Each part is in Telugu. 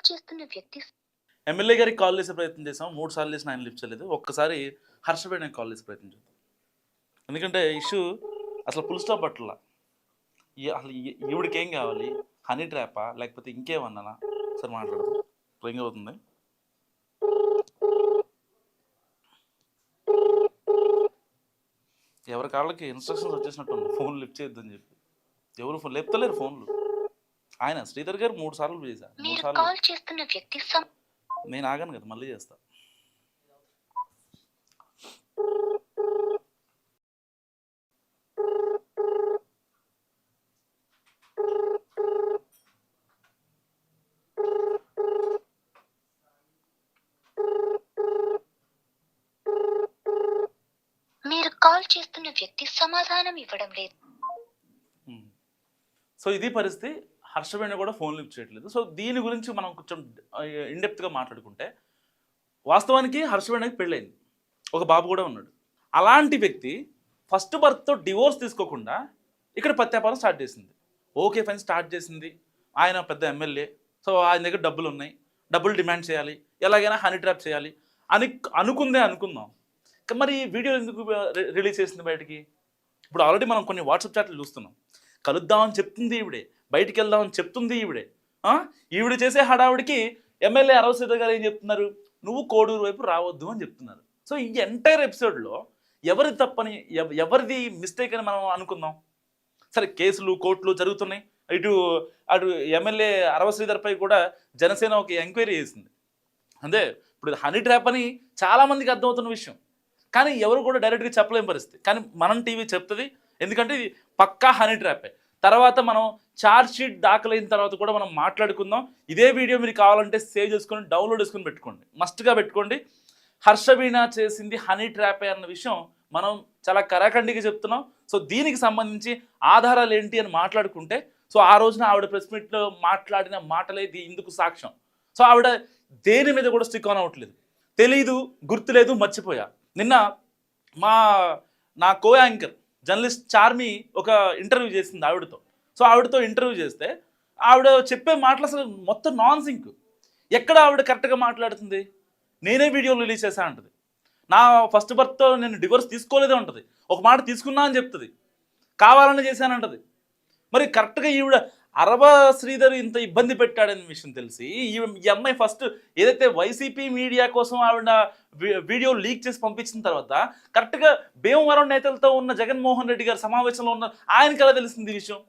కాల్ చేస్తున్న వ్యక్తి ఎమ్మెల్యే గారికి కాల్ చేసే ప్రయత్నం చేసాం మూడు సార్లు చేసిన ఆయన లిఫ్ట్ చేయలేదు. ఒక్కసారి హర్షపేటకి కాల్ చేసే ప్రయత్నం చేద్దాం. ఎందుకంటే ఇష్యూ అసలు ఫుల్ స్టాప్ పట్ల అసలు ఈవిడికి ఏం కావాలి హనీ ట్రాపా లేకపోతే ఇంకేమన్నానా? సరే మాట్లాడదాం. రింగ్ అవుతుంది. ఎవరి కాళ్ళకి ఇన్స్ట్రక్షన్స్ వచ్చేసినట్టు ఫోన్ లిఫ్ట్ చేయొద్దని చెప్పి. ఎవరు ఫోన్ లేపుతలేరు ఫోన్లు. ఆయన శ్రీధర్ గారు మూడు సార్లు చేశా మూడు మీరు సార్లు. కాల్ చేస్తున్న వ్యక్తి సం- నేను ఆగాను కదా మళ్ళీ చేస్తా. మీరు కాల్ చేస్తున్న వ్యక్తి సమాధానం ఇవ్వడం లేదు. ఉమ్. సో ఇది పరిస్థితి హర్షవేణ కూడా ఫోన్ లిఫ్ట్ చేయట్లేదు. సో దీని గురించి మనం కొంచెం ఇండెప్త్గా మాట్లాడుకుంటే వాస్తవానికి హర్షవేణకి పెళ్ళైంది ఒక బాబు కూడా ఉన్నాడు. అలాంటి వ్యక్తి ఫస్ట్ బర్త్తో డివోర్స్ తీసుకోకుండా ఇక్కడ ప్రత్యాపారం స్టార్ట్ చేసింది. ఓకే ఫైన్ స్టార్ట్ చేసింది. ఆయన పెద్ద ఎమ్మెల్యే. సో ఆయన దగ్గర డబ్బులు ఉన్నాయి. డబ్బులు డిమాండ్ చేయాలి. ఎలాగైనా హనీ ట్రాప్ చేయాలి. అని అనుకుందే అనుకుందాం. మరి వీడియోలు వీడియో ఎందుకు రిలీజ్ చేసింది బయటికి? ఇప్పుడు ఆల్రెడీ మనం కొన్ని వాట్సాప్ చాట్లు చూస్తున్నాం. కలుద్దామని చెప్తుంది ఈవిడే బయటికి వెళ్దామని చెప్తుంది ఈవిడే. ఈవిడ చేసే హడావిడికి ఎమ్మెల్యే అరవ గారు ఏం చెప్తున్నారు? నువ్వు కోడూరు వైపు రావద్దు అని చెప్తున్నారు. సో ఈ ఎంటైర్ ఎపిసోడ్లో ఎవరి తప్పని ఎవరిది మిస్టేక్ అని మనం అనుకుందాం? సరే కేసులు కోర్టులు జరుగుతున్నాయి. ఇటు అటు ఎమ్మెల్యే అరవశ్రీధర్పై కూడా జనసేన ఒక ఎంక్వైరీ చేసింది. అదే ఇప్పుడు హనీ ట్రాప్ అని చాలామందికి అర్థమవుతున్న విషయం. కానీ ఎవరు కూడా డైరెక్ట్గా చెప్పలేని పరిస్థితి. కానీ మనం టీవీ చెప్తుంది. ఎందుకంటే పక్కా హనీ ట్రాపే తర్వాత మనం ఛార్జ్ షీట్ దాఖలైన తర్వాత కూడా మనం మాట్లాడుకుందాం. ఇదే వీడియో మీరు కావాలంటే సేవ్ చేసుకొని డౌన్లోడ్ చేసుకొని పెట్టుకోండి. మస్ట్గా పెట్టుకోండి. హర్షవీణ చేసింది హనీ ట్రాపే అన్న విషయం మనం చాలా కరాఖండిగా చెప్తున్నాం. సో దీనికి సంబంధించి ఆధారాలు ఏంటి అని మాట్లాడుకుంటే సో ఆ రోజున ఆవిడ ప్రెస్ మీట్లో మాట్లాడిన మాటలే ఇందుకు సాక్ష్యం. సో ఆవిడ దేని మీద కూడా స్టిక్ ఆన్ అవ్వట్లేదు. తెలీదు గుర్తులేదు మర్చిపోయా. నిన్న మా నా కో యాంకర్ జర్నలిస్ట్ చార్మి ఒక ఇంటర్వ్యూ చేసింది ఆవిడతో. సో ఆవిడతో ఇంటర్వ్యూ చేస్తే ఆవిడ చెప్పే మాటలు అసలు మొత్తం నాన్ సింక్ ఎక్కడ ఆవిడ కరెక్ట్గా మాట్లాడుతుంది? నేనే వీడియోలు రిలీజ్ చేశా అంటది. నా ఫస్ట్ బర్త్తో నేను డివోర్స్ తీసుకోలేదే ఉంటుంది. ఒక మాట తీసుకున్నా అని చెప్తుంది. కావాలని చేశానంటది. మరి కరెక్ట్గా ఈవిడ అరవ శ్రీధర్ ఇంత ఇబ్బంది పెట్టాడనే విషయం తెలిసి ఈ అమ్మాయి ఫస్ట్ ఏదైతే వైసీపీ మీడియా కోసం ఆవిడ వీడియో లీక్ చేసి పంపించిన తర్వాత కరెక్ట్గా భీమవరం నేతలతో ఉన్న జగన్మోహన్ రెడ్డి గారి సమావేశంలో ఉన్న ఆయనకి ఎలా తెలిసింది ఈ విషయం?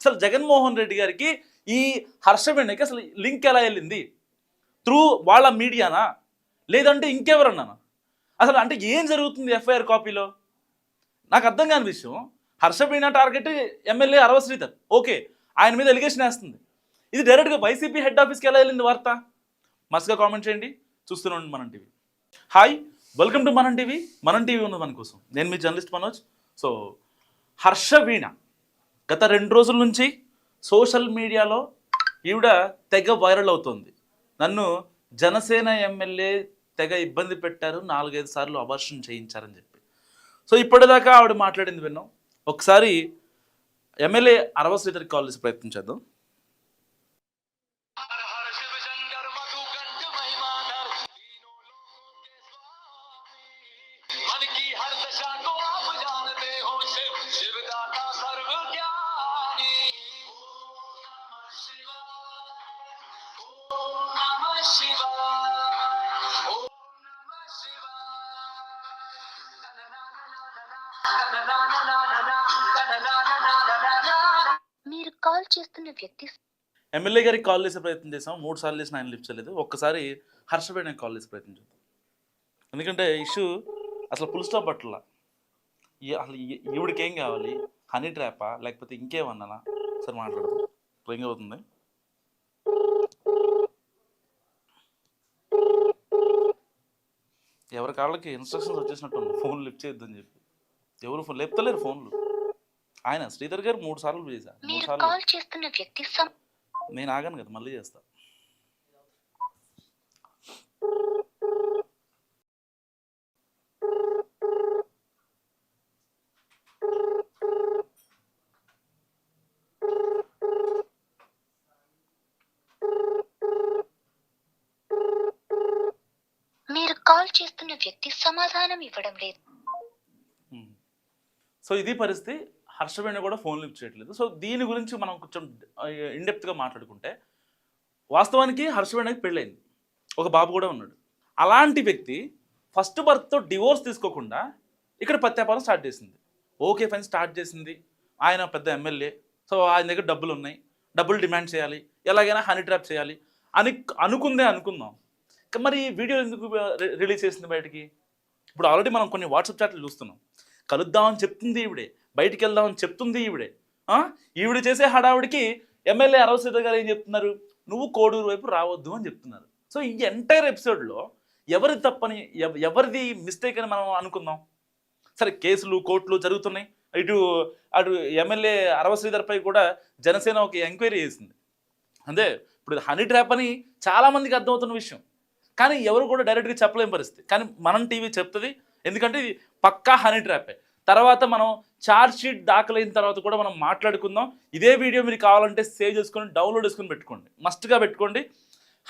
అసలు జగన్మోహన్ రెడ్డి గారికి ఈ హర్షవేణకి అసలు లింక్ ఎలా వెళ్ళింది? త్రూ వాళ్ళ మీడియానా? లేదంటే ఇంకెవరన్నానా? అసలు అంటే ఏం జరుగుతుంది ఎఫ్ఐఆర్ కాపీలో? నాకు అర్థం కాని విషయం Harshaveena target MLA Arava Sridhar. Okay ఆయన మీద ఎలిగేషన్ వేస్తుంది. ఇది డైరెక్ట్గా వైసీపీ హెడ్ ఆఫీస్కి ఎలా వెళ్ళింది వార్త? మస్తుగా కామెంట్ చేయండి. చూస్తున్నాండి Manam TV. Hi welcome to Manam TV. Manam TV ఉన్నది మన కోసం. నేను మీ జర్నలిస్ట్ మనోజ్. సో హర్ష వీణ గత రెండు రోజుల నుంచి సోషల్ మీడియాలో ఈవిడ తెగ వైరల్ అవుతుంది. నన్ను జనసేన ఎమ్మెల్యే తెగ ఇబ్బంది పెట్టారు. నాలుగైదు సార్లు అవర్షన్ చేయించారని చెప్పి. సో ఇప్పటిదాకా ఆవిడ మాట్లాడింది విన్నాం. ఒకసారి ఎమ్మెల్యే అరవ శ్రీధర్కి కాల్ చేసి ప్రయత్నం కాల్ చేస్తున్న వ్యక్తి ఎమ్మెల్యే గారికి కాల్ చేసే ప్రయత్నం చేసాం మూడు సార్లు చేసిన ఆయన లిఫ్ట్ చేయలేదు. ఒక్కసారి హర్షపేటకి కాల్ చేసే ప్రయత్నం చేద్దాం. ఎందుకంటే ఇష్యూ అసలు ఫుల్ స్టాప్ పట్ల అసలు ఈవిడికి ఏం కావాలి? హనీ ట్రాపా? లేకపోతే ఇంకేమన్నా సరే మాట్లాడదాం. రింగ్ అవుతుంది ఎవరి కాళ్ళకి ఇన్స్ట్రక్షన్స్ వచ్చేసినట్టు ఫోన్ లిఫ్ట్ చేయొద్దని చెప్పి. ఎవరు ఫోన్ లేపుతలేరు ఫోన్లు. ఆయన శ్రీధర్ గారు మూడు సార్లు చేశారు. మూడు సార్లు నేను ఆగాను కదా మళ్ళీ చేస్తా. మీరు కాల్ చేస్తున్న వ్యక్తి సమాధానం ఇవ్వడం లేదు. సో ఇది పరిస్థితి హర్షవేణి కూడా ఫోన్ లిఫ్ట్ చేయట్లేదు. సో దీని గురించి మనం కొంచెం ఇండెప్త్గా మాట్లాడుకుంటే వాస్తవానికి హర్షవేణికి పెళ్ళైంది ఒక బాబు కూడా ఉన్నాడు. అలాంటి వ్యక్తి ఫస్ట్ బర్త్తో డివోర్స్ తీసుకోకుండా ఇక్కడ ప్రత్యాపారం స్టార్ట్ చేసింది. ఓకే ఫైన్ స్టార్ట్ చేసింది. ఆయన పెద్ద ఎమ్మెల్యే. సో ఆయన దగ్గర డబ్బులు ఉన్నాయి. డబ్బులు డిమాండ్ చేయాలి. ఎలాగైనా హనీ ట్రాప్ చేయాలి. అని అనుకుందే అనుకుందాం. మరి ఈ వీడియో ఎందుకు రిలీజ్ చేసింది బయటికి? ఇప్పుడు ఆల్రెడీ మనం కొన్ని వాట్సాప్ చాట్లు చూస్తున్నాం. కలుద్దామని చెప్తుంది ఈవిడే. బయటికి వెళ్దామని చెప్తుంది ఈవిడే. ఈవిడ చేసే హడావుడికి ఎమ్మెల్యే అరవ గారు ఏం చెప్తున్నారు? నువ్వు కోడూరు వైపు రావద్దు అని చెప్తున్నారు. సో ఈ ఎంటైర్ ఎపిసోడ్లో ఎవరి తప్పని ఎవరిది మిస్టేక్ అని మనం అనుకుందాం? సరే కేసులు కోర్టులు జరుగుతున్నాయి. ఇటు అటు ఎమ్మెల్యే అరవ శ్రీధర్పై కూడా జనసేన ఒక ఎంక్వైరీ చేసింది. అదే ఇప్పుడు హనీ ట్రాప్ అని చాలామందికి అర్థమవుతున్న విషయం. కానీ ఎవరు కూడా డైరెక్ట్గా చెప్పలేని పరిస్థితి. కానీ మనం టీవీ చెప్తుంది. ఎందుకంటే పక్కా హనీ ట్రాపే. తర్వాత మనం ఛార్జ్ షీట్ దాఖలైన తర్వాత కూడా మనం మాట్లాడుకుందాం. ఇదే వీడియో మీరు కావాలంటే సేవ్ చేసుకొని డౌన్లోడ్ చేసుకొని పెట్టుకోండి. మస్ట్గా పెట్టుకోండి.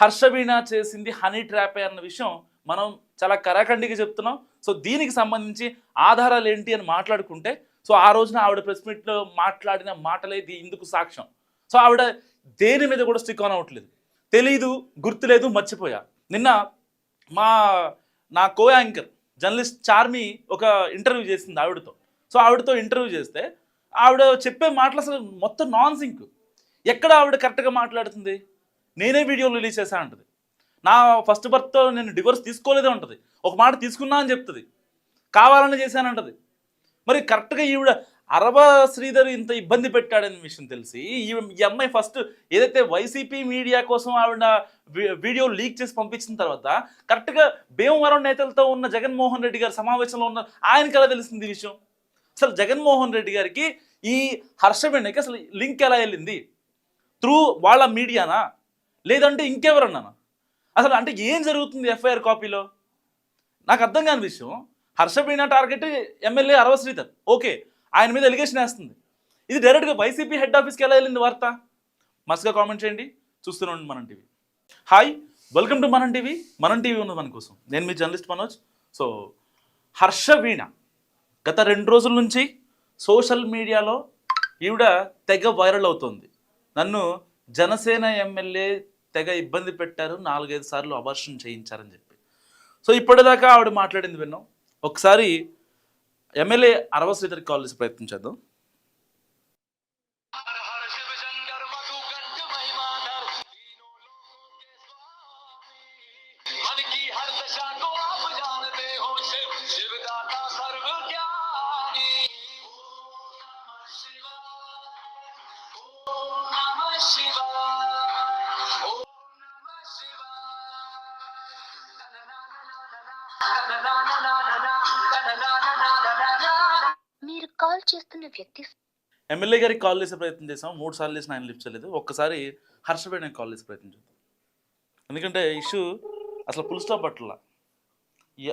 హర్షవీణ చేసింది హనీ ట్రాపే అన్న విషయం మనం చాలా కరాఖండిగా చెప్తున్నాం. సో దీనికి సంబంధించి ఆధారాలు ఏంటి అని మాట్లాడుకుంటే సో ఆ రోజున ఆవిడ ప్రెస్ మీట్లో మాట్లాడిన మాటలే ఇందుకు సాక్ష్యం. సో ఆవిడ దేని మీద కూడా స్టిక్ ఆన్ అవ్వట్లేదు. తెలీదు గుర్తులేదు మర్చిపోయా. నిన్న మా నా కో యాంకర్ జర్నలిస్ట్ చార్మి ఒక ఇంటర్వ్యూ చేసింది ఆవిడతో. సో ఆవిడతో ఇంటర్వ్యూ చేస్తే ఆవిడ చెప్పే మాటలు అసలు మొత్తం నాన్ సింక్ ఎక్కడ ఆవిడ కరెక్ట్గా మాట్లాడుతుంది? నేనే వీడియోలు రిలీజ్ చేశా అంటది. నా ఫస్ట్ బర్త్తో నేను డివోర్స్ తీసుకోలేదే ఉంటుంది ఒక మాట తీసుకున్నా అని చెప్తుంది. కావాలని చేశానంటది. మరి కరెక్ట్గా ఈవిడ అరవ శ్రీధర్ ఇంత ఇబ్బంది పెట్టాడనే విషయం తెలిసి ఈ అమ్మాయి ఫస్ట్ ఏదైతే వైసీపీ మీడియా కోసం ఆవిడ వీడియో లీక్ చేసి పంపించిన తర్వాత కరెక్ట్గా భీమవరం నేతలతో ఉన్న జగన్మోహన్ రెడ్డి గారి సమావేశంలో ఉన్న ఆయనకి ఎలా తెలిసింది ఈ విషయం? అసలు జగన్మోహన్ రెడ్డి గారికి ఈ హర్షవేణికి అసలు లింక్ ఎలా వెళ్ళింది? త్రూ వాళ్ళ మీడియానా? లేదంటే ఇంకెవరన్నానా? అసలు అంటే ఏం జరుగుతుంది ఎఫ్ఐఆర్ కాపీలో? నాకు అర్థం కాని విషయం Harshaveena target MLA Arava Sridhar. Okay ఆయన మీద ఎలిగేషన్ వేస్తుంది. ఇది డైరెక్ట్గా వైసీపీ హెడ్ ఆఫీస్కి ఎలా వెళ్ళింది వార్త? మస్గా కామెంట్ చేయండి. చూస్తూనే ఉండండి Manam TV. Hi welcome to Manam TV. Manam TV ఉన్నది మన కోసం. నేను మీ జర్నలిస్ట్ మనోజ్. సో హర్ష వీణ గత రెండు రోజుల నుంచి సోషల్ మీడియాలో ఈవిడ తెగ వైరల్ అవుతోంది. నన్ను జనసేన ఎమ్మెల్యే తెగ ఇబ్బంది పెట్టారు. నాలుగైదు సార్లు అవర్షన్ చేయించారని చెప్పి. సో ఇప్పటిదాకా ఆవిడ మాట్లాడింది విన్నాం. ఒకసారి ఎమ్మెల్యే అరవ శ్రీధర్ కాల్ చేసి ప్రయత్నం చేద్దాం. కాల్ చేస్తున్న వ్యక్తి ఎమ్మెల్యే గారికి కాల్ చేసే ప్రయత్నం చేసాం మూడు సార్లు చేసిన ఆయన లిఫ్ట్ చేయలేదు. ఒక్కసారి హర్షవేణకి కాల్ చేసే ప్రయత్నం చేద్దాం. ఎందుకంటే ఇష్యూ అసలు ఫుల్ స్టాప్ పట్ల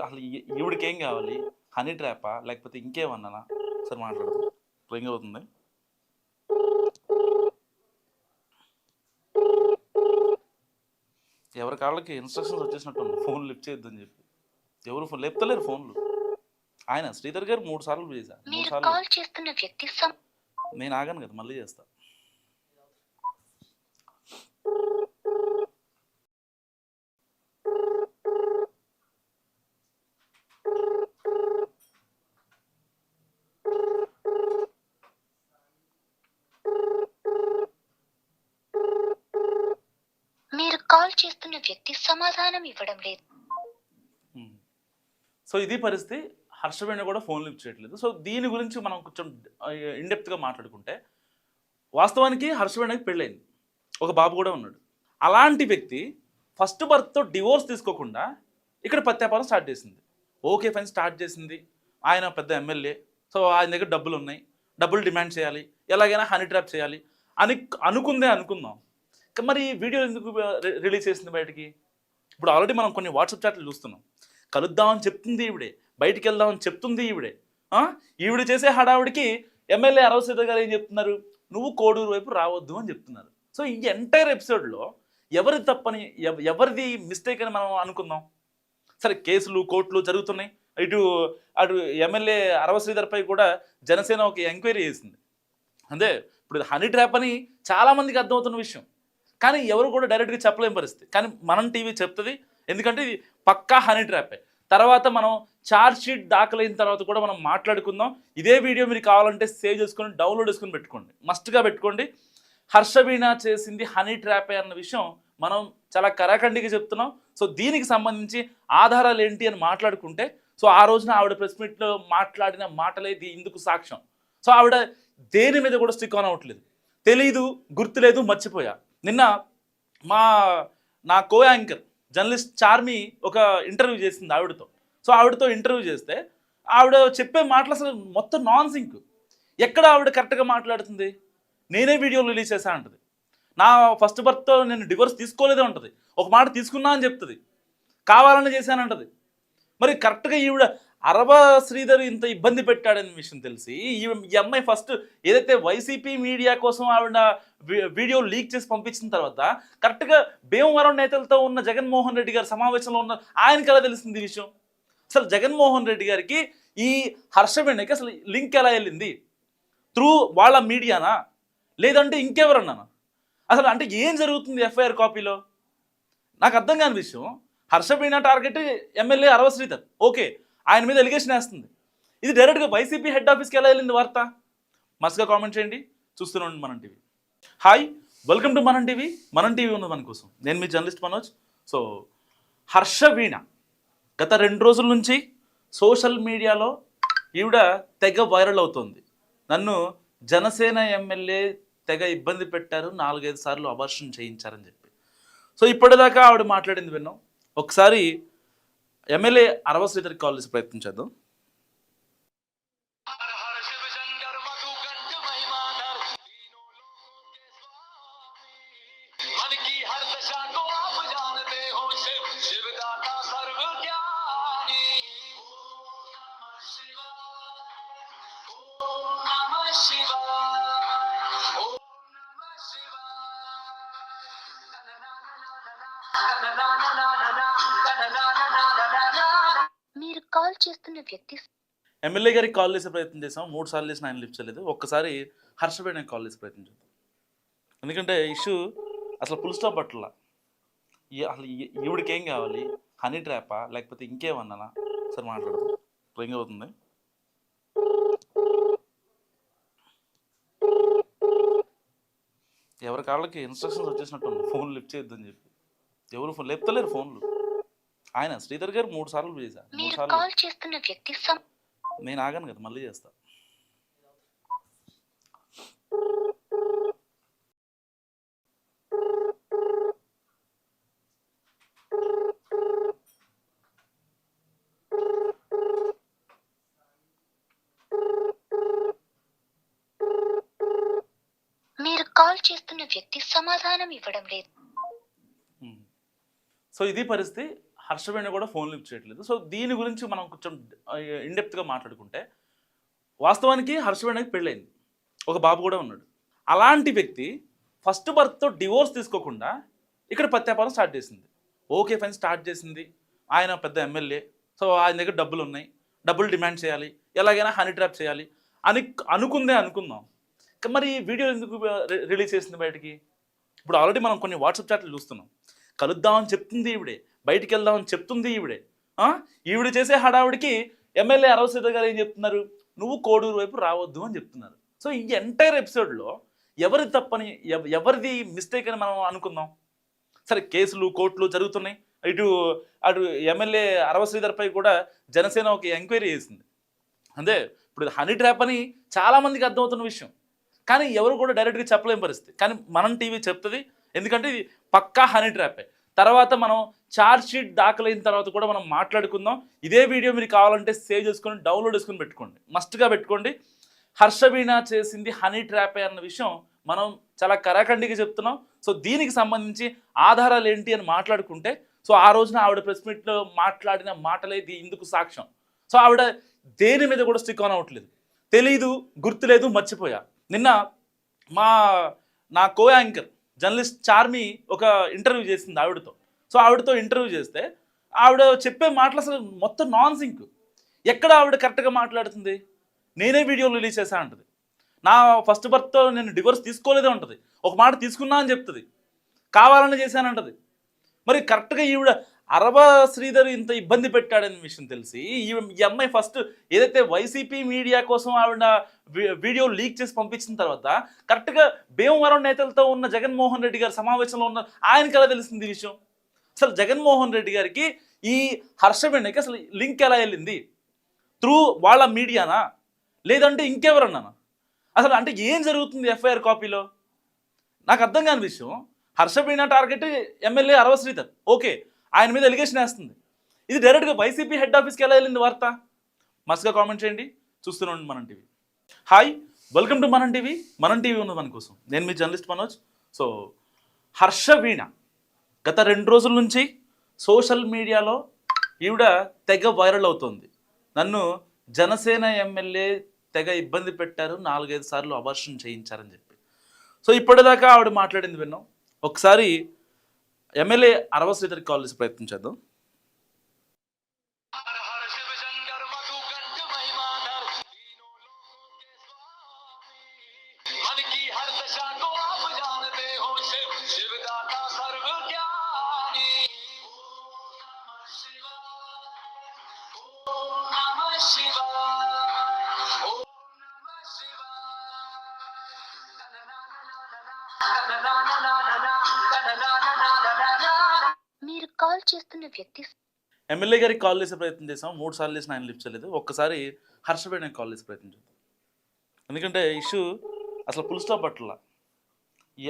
అసలు ఈవిడికి ఏం కావాలి? హనీ ట్రాపా? లేకపోతే ఇంకేమన్నానా? సరే మాట్లాడదాం. రింగ్ అవుతుంది ఎవరి కాళ్ళకి ఇన్స్ట్రక్షన్స్ వచ్చేసినట్టు ఫోన్ లిఫ్ట్ చేయొద్దని చెప్పి. ఎవరు ఫోన్ లేపుతలేరు ఫోన్లు. ఆయన శ్రీధర్ గారు మూడు సార్లు చేశారు. మూడు మీరు సార్లు. కాల్ చేస్తున్న వ్యక్తి నేను ఆగాను కదా మళ్ళీ చేస్తా. మీరు కాల్ చేస్తున్న వ్యక్తి సమాధానం ఇవ్వడం లేదు. సో ఇది పరిస్థితి హర్షవేణి కూడా ఫోన్ లిఫ్ట్ చేయట్లేదు. సో దీని గురించి మనం కొంచెం ఇండెప్త్గా మాట్లాడుకుంటే వాస్తవానికి హర్షవేణికి పెళ్ళైంది ఒక బాబు కూడా ఉన్నాడు. అలాంటి వ్యక్తి ఫస్ట్ బర్త్తో డివోర్స్ తీసుకోకుండా ఇక్కడ ప్రత్యాపారం స్టార్ట్ చేసింది. ఓకే ఫైన్ స్టార్ట్ చేసింది. ఆయన పెద్ద ఎమ్మెల్యే. సో ఆయన దగ్గర డబ్బులు ఉన్నాయి. డబ్బులు డిమాండ్ చేయాలి. ఎలాగైనా హనీ ట్రాప్ చేయాలి. అని అనుకుందే అనుకుందాం. మరి ఈ వీడియో ఎందుకు రి- రిలీజ్ చేసింది బయటికి? ఇప్పుడు ఆల్రెడీ మనం కొన్ని వాట్సాప్ చాట్లు చూస్తున్నాం. కలుద్దామని చెప్తుంది ఇవిడే బయటికి వెళ్దామని చెప్తుంది ఈవిడే. ఈవిడ చేసే హడావుడికి ఎమ్మెల్యే అరవ గారు ఏం చెప్తున్నారు? నువ్వు కోడూరు వైపు రావద్దు అని చెప్తున్నారు. సో ఈ ఎంటైర్ ఎపిసోడ్లో ఎవరి తప్పని ఎవరిది మిస్టేక్ అని మనం అనుకుందాం? సరే కేసులు కోర్టులు జరుగుతున్నాయి. ఇటు అటు ఎమ్మెల్యే అరవ కూడా జనసేన ఒక ఎంక్వైరీ చేసింది. అంతే ఇప్పుడు హనీ ట్రాప్ అని చాలామందికి అర్థమవుతున్న విషయం. కానీ ఎవరు కూడా డైరెక్ట్గా చెప్పలేం పరిస్థితి. కానీ మనం టీవీ చెప్తుంది. ఎందుకంటే ఇది పక్కా హనీ ట్రాపే. తర్వాత మనం ఛార్జ్ షీట్ దాఖలైన తర్వాత కూడా మనం మాట్లాడుకుందాం. ఇదే వీడియో మీరు కావాలంటే సేవ్ చేసుకొని డౌన్లోడ్ చేసుకొని పెట్టుకోండి. మస్ట్గా పెట్టుకోండి. హర్షవీణ చేసింది హనీ ట్రాపే అన్న విషయం మనం చాలా కరాఖండిగా చెప్తున్నాం. సో దీనికి సంబంధించి ఆధారాలు ఏంటి అని మాట్లాడుకుంటే సో ఆ రోజున ఆవిడ ప్రెస్ మీట్లో మాట్లాడిన మాటలే ఇది ఇందుకు సాక్ష్యం. సో ఆవిడ దేని మీద కూడా స్టిక్ ఆన్ అవ్వట్లేదు. తెలీదు గుర్తులేదు మర్చిపోయా. నిన్న మా నా కో యాంకర్ జర్నలిస్ట్ చార్మి ఒక ఇంటర్వ్యూ చేసింది ఆవిడతో. సో ఆవిడతో ఇంటర్వ్యూ చేస్తే ఆవిడ చెప్పే మాటలు అసలు మొత్తం నాన్ సింక్ ఎక్కడ ఆవిడ కరెక్ట్గా మాట్లాడుతుంది? నేనే వీడియోలు రిలీజ్ చేశా అంటది. నా ఫస్ట్ బర్త్తో నేను డివోర్స్ తీసుకోలేదే ఉంటుంది. ఒక మాట తీసుకున్నా అని చెప్తుంది. కావాలని చేశానంటది. మరి కరెక్ట్గా ఈవిడ అరవ శ్రీధర్ ఇంత ఇబ్బంది పెట్టాడనే విషయం తెలిసి ఈ అమ్మాయి ఫస్ట్ ఏదైతే వైసీపీ మీడియా కోసం ఆవిడ వీడియో లీక్ చేసి పంపించిన తర్వాత కరెక్ట్గా భీమవరం నేతలతో ఉన్న జగన్మోహన్ రెడ్డి గారి సమావేశంలో ఉన్న ఆయనకి ఎలా తెలిసింది ఈ విషయం? అసలు జగన్మోహన్ రెడ్డి గారికి ఈ హర్షవేణికి అసలు లింక్ ఎలా వెళ్ళింది? త్రూ వాళ్ళ మీడియానా? లేదంటే ఇంకెవరన్నానా? అసలు అంటే ఏం జరుగుతుంది ఎఫ్ఐఆర్ కాపీలో? నాకు అర్థం కాని విషయం Harshaveena target MLA Arava Sridhar. Okay ఆయన మీద ఎలిగేషన్ వేస్తుంది. ఇది డైరెక్ట్గా వైసీపీ హెడ్ ఆఫీస్కి ఎలా వెళ్ళింది వార్త? మస్తుగా కామెంట్ చేయండి. చూస్తున్నాండి Manam TV. Hi welcome to Manam TV. Manam TV ఉన్నది మన కోసం. నేను మీ జర్నలిస్ట్ మనోజ్. సో హర్ష వీణ గత రెండు రోజుల నుంచి సోషల్ మీడియాలో ఈవిడ తెగ వైరల్ అవుతోంది. నన్ను జనసేన ఎమ్మెల్యే తెగ ఇబ్బంది పెట్టారు. నాలుగైదు సార్లు అవర్షన్ చేయించారని చెప్పి. సో ఇప్పటిదాకా ఆవిడ మాట్లాడింది విన్నాం. ఒకసారి ఎమ్మెల్యే అరవ శ్రీధర్కి కాల్ చేసి ప్రయత్నం చేద్దాం. కాల్ చేస్తున్న వ్యక్తి ఎమ్మెల్యే గారికి కాల్ చేసే ప్రయత్నం చేసాం మూడు సార్లు చేసిన ఆయన లిఫ్ట్ చేయలేదు. ఒక్కసారి హర్షబేణకి కాల్ చేసే ప్రయత్నం చేద్దాం. ఎందుకంటే ఇష్యూ అసలు ఫుల్ స్టాప్ పట్ల అసలు ఈవిడికి ఏం కావాలి హనీ ట్రాపా లేకపోతే ఇంకేమన్నానా? సరే మాట్లాడదాం. రింగ్ అవుతుంది ఎవరి కాళ్ళకి ఇన్స్ట్రక్షన్స్ వచ్చేసినట్టు ఫోన్ లిఫ్ట్ చేయొద్దని చెప్పి. ఎవరు ఫోన్ లేపుతలేరు ఫోన్లు ఆయన శ్రీధర్ గారు మూడు సార్లు చేశా మూడు మీరు సార్లు. కాల్ చేస్తున్న వ్యక్తి సం- నేను ఆగాను కదా మళ్ళీ చేస్తా. మీరు కాల్ చేస్తున్న వ్యక్తి సమాధానం ఇవ్వడం లేదు. ఉమ్. సో ఇది పరిస్థితి హర్షవేణి కూడా ఫోన్ లిఫ్ట్ చేయట్లేదు. సో దీని గురించి మనం కొంచెం ఇండెప్త్గా మాట్లాడుకుంటే వాస్తవానికి హర్షవేణకి పెళ్ళైంది ఒక బాబు కూడా ఉన్నాడు. అలాంటి వ్యక్తి ఫస్ట్ బర్త్తో డివోర్స్ తీసుకోకుండా ఇక్కడ ప్రత్యాపారం స్టార్ట్ చేసింది. ఓకే ఫైన్ స్టార్ట్ చేసింది. ఆయన పెద్ద ఎమ్మెల్యే. సో ఆయన దగ్గర డబ్బులు ఉన్నాయి. డబ్బులు డిమాండ్ చేయాలి. ఎలాగైనా హనీ ట్రాప్ చేయాలి. అని అనుకుందే అనుకుందాం. మరి వీడియో ఎందుకు రిలీజ్ చేసింది బయటికి? ఇప్పుడు ఆల్రెడీ మనం కొన్ని వాట్సాప్ చాట్లు చూస్తున్నాం. కలుద్దామని చెప్తుంది ఈవిడే. బయటికి వెళ్దామని చెప్తుంది ఈవిడే. ఈవిడ చేసే హడావిడికి ఎమ్మెల్యే అరవ గారు ఏం చెప్తున్నారు? నువ్వు కోడూరు వైపు రావద్దు అని చెప్తున్నారు. సో ఈ ఎంటైర్ ఎపిసోడ్లో ఎవరి తప్పని ఎవరిది మిస్టేక్ అని మనం అనుకుందాం? సరే కేసులు కోర్టులు జరుగుతున్నాయి. ఇటు అటు ఎమ్మెల్యే అరవశ్రీధర్పై కూడా జనసేన ఒక ఎంక్వైరీ చేసింది. అంతే ఇప్పుడు హనీ ట్రాప్ అని చాలామందికి అర్థమవుతున్న విషయం. కానీ ఎవరు కూడా డైరెక్ట్గా చెప్పలేని పరిస్థితి. కానీ మనం టీవీ చెప్తుంది. ఎందుకంటే ఇది పక్కా హనీ ట్రాపే. తర్వాత మనం ఛార్జ్ షీట్ దాఖలైన తర్వాత కూడా మనం మాట్లాడుకుందాం. ఇదే వీడియో మీరు కావాలంటే సేవ్ చేసుకొని డౌన్లోడ్ చేసుకొని పెట్టుకోండి. మస్ట్గా పెట్టుకోండి. హర్షవీణ చేసింది హనీ ట్రాపే అన్న విషయం మనం చాలా కరాఖండిగా చెప్తున్నాం. సో దీనికి సంబంధించి ఆధారాలు ఏంటి అని మాట్లాడుకుంటే సో ఆ రోజున ఆవిడ ప్రెస్ మీట్లో మాట్లాడిన మాటలే ఇది ఇందుకు సాక్ష్యం. సో ఆవిడ దేని మీద కూడా స్టిక్ ఆన్ అవ్వట్లేదు. తెలీదు గుర్తులేదు మర్చిపోయా. నిన్న మా నా కో యాంకర్ జర్నలిస్ట్ చార్మి ఒక ఇంటర్వ్యూ చేసింది ఆవిడతో. సో ఆవిడతో ఇంటర్వ్యూ చేస్తే ఆవిడ చెప్పే మాటలు అసలు మొత్తం నాన్ సింక్ ఎక్కడ ఆవిడ కరెక్ట్గా మాట్లాడుతుంది? నేనే వీడియోలు రిలీజ్ చేశా అంటది. నా ఫస్ట్ బర్త్తో నేను డివోర్స్ తీసుకోలేదే ఉంటుంది. ఒక మాట తీసుకున్నా అని చెప్తుంది. కావాలని చేశానంటది. మరి కరెక్ట్గా ఈవిడ అరవ శ్రీధర్ ఇంత ఇబ్బంది పెట్టాడనే విషయం తెలిసి ఈ అమ్మాయి ఫస్ట్ ఏదైతే వైసీపీ మీడియా కోసం ఆవిడ వీడియో లీక్ చేసి పంపించిన తర్వాత కరెక్ట్గా భీమవరం నేతలతో ఉన్న జగన్మోహన్ రెడ్డి గారు సమావేశంలో ఉన్న ఆయనకి ఎలా తెలిసింది ఈ విషయం? అసలు జగన్మోహన్ రెడ్డి గారికి ఈ హర్షవేణికి అసలు లింక్ ఎలా వెళ్ళింది? త్రూ వాళ్ళ మీడియానా? లేదంటే ఇంకెవరన్నానా? అసలు అంటే ఏం జరుగుతుంది ఎఫ్ఐఆర్ కాపీలో? నాకు అర్థం కాని విషయం Harshaveena target MLA Arava Sridhar. Okay ఆయన మీద ఎలిగేషన్ వేస్తుంది. ఇది డైరెక్ట్గా వైసీపీ హెడ్ ఆఫీస్కి ఎలా వెళ్ళింది వార్త? మస్తుగా కామెంట్ చేయండి. చూస్తూనే ఉండండి Manam TV. Hi welcome to Manam TV. Manam TV ఉన్నది మన కోసం. నేను మీ జర్నలిస్ట్ మనోజ్. సో హర్ష వీణ గత రెండు రోజుల నుంచి సోషల్ మీడియాలో ఈవిడ తెగ వైరల్ అవుతుంది. నన్ను జనసేన ఎమ్మెల్యే తెగ ఇబ్బంది పెట్టారు. నాలుగైదు సార్లు అవర్షన్ చేయించారని చెప్పి. సో ఇప్పటిదాకా ఆవిడ మాట్లాడింది విన్నాం. ఒకసారి ఎమ్మెల్యే అరవ శ్రీధర్ కాల్ చేసి ప్రయత్నం చేద్దాం. వ్యక్తి ఎమ్మెల్యే గారికి కాల్ చేసే ప్రయత్నం చేసాం మూడు సార్లు చేసిన ఆయన లిఫ్ట్ చేయలేదు. ఒక్కసారి హర్షవేణకి కాల్ చేసే ప్రయత్నం చేద్దాం. ఎందుకంటే ఇష్యూ అసలు ఫుల్ స్టాప్ పట్ల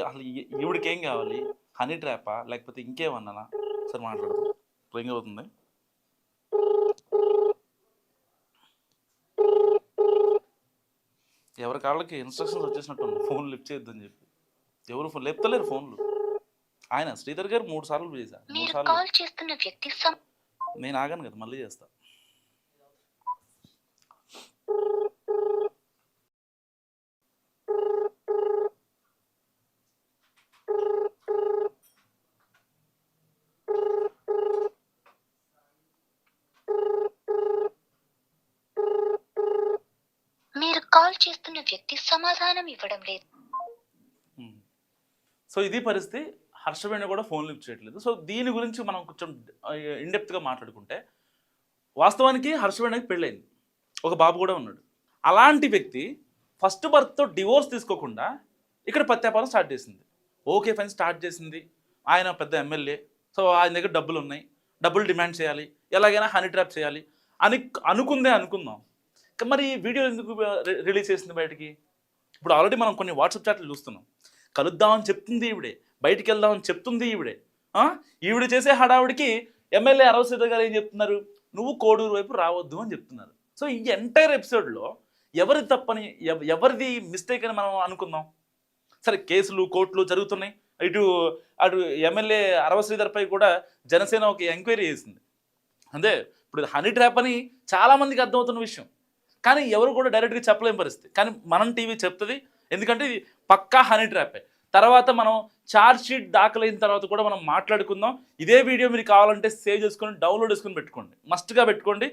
అసలు ఈవిడికి ఏం కావాలి? హనీ ట్రాపా? లేకపోతే ఇంకేమన్నా సరే మాట్లాడదాం. రింగ్ అవుతుంది ఎవరి కాళ్ళకి ఇన్స్ట్రక్షన్స్ వచ్చేసినట్టు ఫోన్ లిఫ్ట్ చేయొద్దని చెప్పి. ఎవరు ఫోన్ లేపుతలేరు ఫోన్లు. ఆయన శ్రీధర్ గారు మూడు సార్లు చేశా మూడు మీరు సార్లు కాల్ చేస్తున్న వ్యక్తి సం- నేను ఆగాను కదా మళ్ళీ చేస్తా. మీరు కాల్ చేస్తున్న వ్యక్తి సమాధానం ఇవ్వడం లేదు. సో ఇది పరిస్థితి హర్షవేణి కూడా ఫోన్ లిఫ్ట్ చేయట్లేదు. సో దీని గురించి మనం కొంచెం ఇండెప్త్గా మాట్లాడుకుంటే వాస్తవానికి హర్షవేణికి పెళ్ళైంది ఒక బాబు కూడా ఉన్నాడు. అలాంటి వ్యక్తి ఫస్ట్ బర్త్తో డివోర్స్ తీసుకోకుండా ఇక్కడ ప్రత్యాపారం స్టార్ట్ చేసింది. ఓకే ఫైన్ స్టార్ట్ చేసింది. ఆయన పెద్ద ఎమ్మెల్యే. సో ఆయన దగ్గర డబ్బులు ఉన్నాయి. డబ్బులు డిమాండ్ చేయాలి. ఎలాగైనా హనీ ట్రాప్ చేయాలి. అని అనుకుందే అనుకుందాం. మరి ఈ వీడియో ఎందుకు రిలీజ్ చేసింది బయటికి? ఇప్పుడు ఆల్రెడీ మనం కొన్ని వాట్సాప్ చాట్లు చూస్తున్నాం. కలుద్దామని చెప్తుంది ఇవిడే బయటికి వెళ్దామని చెప్తుంది ఈవిడే. ఈవిడ చేసే హడావుడికి ఎమ్మెల్యే అరవ గారు ఏం చెప్తున్నారు? నువ్వు కోడూరు వైపు రావద్దు అని చెప్తున్నారు. సో ఈ ఎంటైర్ ఎపిసోడ్లో ఎవరి తప్పని ఎవరిది మిస్టేక్ అని మనం అనుకుందాం? సరే కేసులు కోర్టులు జరుగుతున్నాయి. ఇటు అటు ఎమ్మెల్యే అరవశ్రీధర్పై కూడా జనసేన ఒక ఎంక్వైరీ చేసింది. అదే ఇప్పుడు హనీ ట్రాప్ అని చాలామందికి అర్థమవుతున్న విషయం. కానీ ఎవరు కూడా డైరెక్ట్గా చెప్పలేని పరిస్థితి. కానీ మనం టీవీ చెప్తుంది. ఎందుకంటే ఇది పక్కా హనీ ట్రాపే. తర్వాత మనం ఛార్జ్ షీట్ దాఖలైన తర్వాత కూడా మనం మాట్లాడుకుందాం. ఇదే వీడియో మీరు కావాలంటే సేవ్ చేసుకొని డౌన్లోడ్ చేసుకొని పెట్టుకోండి. మస్ట్గా పెట్టుకోండి.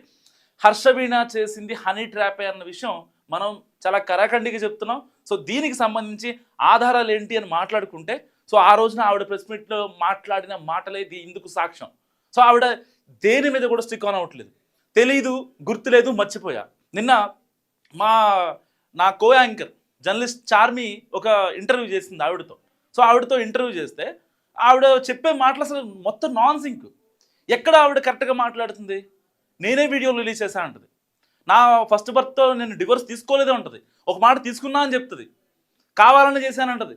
హర్షవీణ చేసింది హనీ ట్రాపే అన్న విషయం మనం చాలా కరాఖండిగా చెప్తున్నాం. సో దీనికి సంబంధించి ఆధారాలు ఏంటి అని మాట్లాడుకుంటే సో ఆ రోజున ఆవిడ ప్రెస్ మీట్లో మాట్లాడిన మాటలే ఇందుకు సాక్ష్యం. సో ఆవిడ దేని మీద కూడా స్టిక్ ఆన్ అవ్వట్లేదు. తెలీదు గుర్తులేదు మర్చిపోయా. నిన్న మా నా కో యాంకర్ జర్నలిస్ట్ చార్మి ఒక ఇంటర్వ్యూ చేసింది ఆవిడతో. సో ఆవిడతో ఇంటర్వ్యూ చేస్తే ఆవిడ చెప్పే మాటలు అసలు మొత్తం నాన్ సింక్ ఎక్కడ ఆవిడ కరెక్ట్గా మాట్లాడుతుంది? నేనే వీడియోలు రిలీజ్ చేశా అంటది. నా ఫస్ట్ బర్త్తో నేను డివోర్స్ తీసుకోలేదే ఉంటుంది ఒక మాట తీసుకున్నా అని చెప్తుంది. కావాలని చేశానంటది.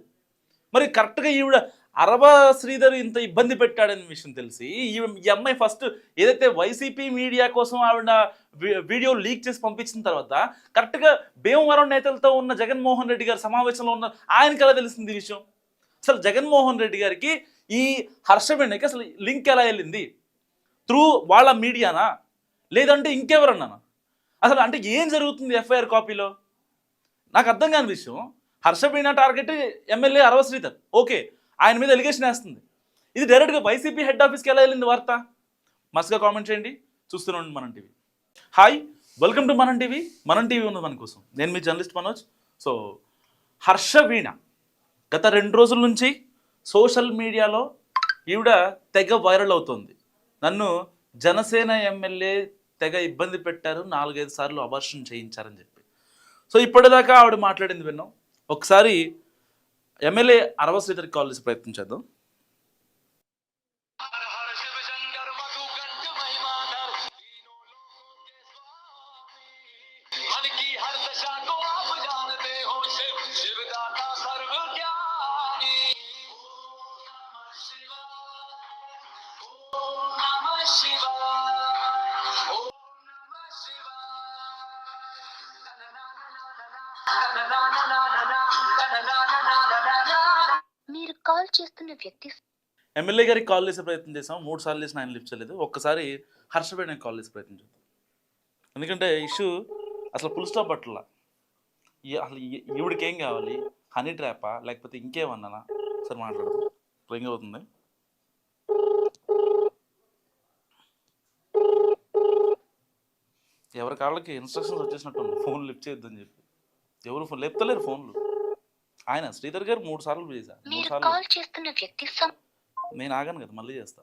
మరి కరెక్ట్గా ఈవిడ అరవ శ్రీధర్ ఇంత ఇబ్బంది పెట్టాడనే విషయం తెలిసి ఈ అమ్మాయి ఫస్ట్ ఏదైతే వైసీపీ మీడియా కోసం ఆవిడ వీడియో లీక్ చేసి పంపించిన తర్వాత కరెక్ట్గా భీమవరం నేతలతో ఉన్న జగన్మోహన్ రెడ్డి గారి సమావేశంలో ఉన్న ఆయనకి ఎలా తెలిసింది ఈ విషయం? అసలు జగన్మోహన్ రెడ్డి గారికి ఈ హర్షవేణికి అసలు లింక్ ఎలా వెళ్ళింది? త్రూ వాళ్ళ మీడియానా? లేదంటే ఇంకెవరన్నానా? అసలు అంటే ఏం జరుగుతుంది ఎఫ్ఐఆర్ కాపీలో? నాకు అర్థం కాని విషయం Harshaveena target MLA Arava Sridhar. Okay ఆయన మీద ఎలిగేషన్ వేస్తుంది. ఇది డైరెక్ట్గా వైసీపీ హెడ్ ఆఫీస్కి ఎలా వెళ్ళింది వార్త? మస్తుగా కామెంట్ చేయండి. చూస్తూనే ఉండండి Manam TV. Hi welcome to Manam TV. Manam TV ఉన్నది మన కోసం. నేను మీ జర్నలిస్ట్ మనోజ్. సో హర్ష వీణ గత రెండు రోజుల నుంచి సోషల్ మీడియాలో ఈవిడ తెగ వైరల్ అవుతోంది. నన్ను జనసేన ఎమ్మెల్యే తెగ ఇబ్బంది పెట్టారు. నాలుగైదు సార్లు అవర్షన్ చేయించారని చెప్పి. సో ఇప్పటిదాకా ఆవిడ మాట్లాడింది విన్నాం. ఒకసారి ఎమ్మెల్యే అరవ శ్రీధర్ కాల్ చేసి ప్రయత్నం చేద్దాం. ఎమ్మెల్యే గారికి కాల్ చేసే ప్రయత్నం చేసాం మూడు సార్లు చేసిన ఆయన లిఫ్ట్ చేయలేదు. ఒక్కసారి హర్షబేణకి కాల్ చేసే ప్రయత్నం చేద్దాం. ఎందుకంటే ఇష్యూ అసలు ఫుల్ స్టాప్ పట్ల అసలు ఈవిడికి ఏం కావాలి? హనీ ట్రాపా? లేకపోతే ఇంకేమన్నానా? సరే మాట్లాడదాం. రింగ్ అవుతుంది. ఎవరి కాళ్ళకి ఇన్స్ట్రక్షన్స్ వచ్చేసినట్టుంది. ఫోన్ లిఫ్ట్ చేయొద్దని చెప్పి. ఎవరు ఫోన్ లేపుతలేరు ఫోన్లు. ఆయన శ్రీధర్ గారు మూడు సార్లు చేశారు మూడు సార్లు నేను ఆగాను కదా మళ్ళీ చేస్తా.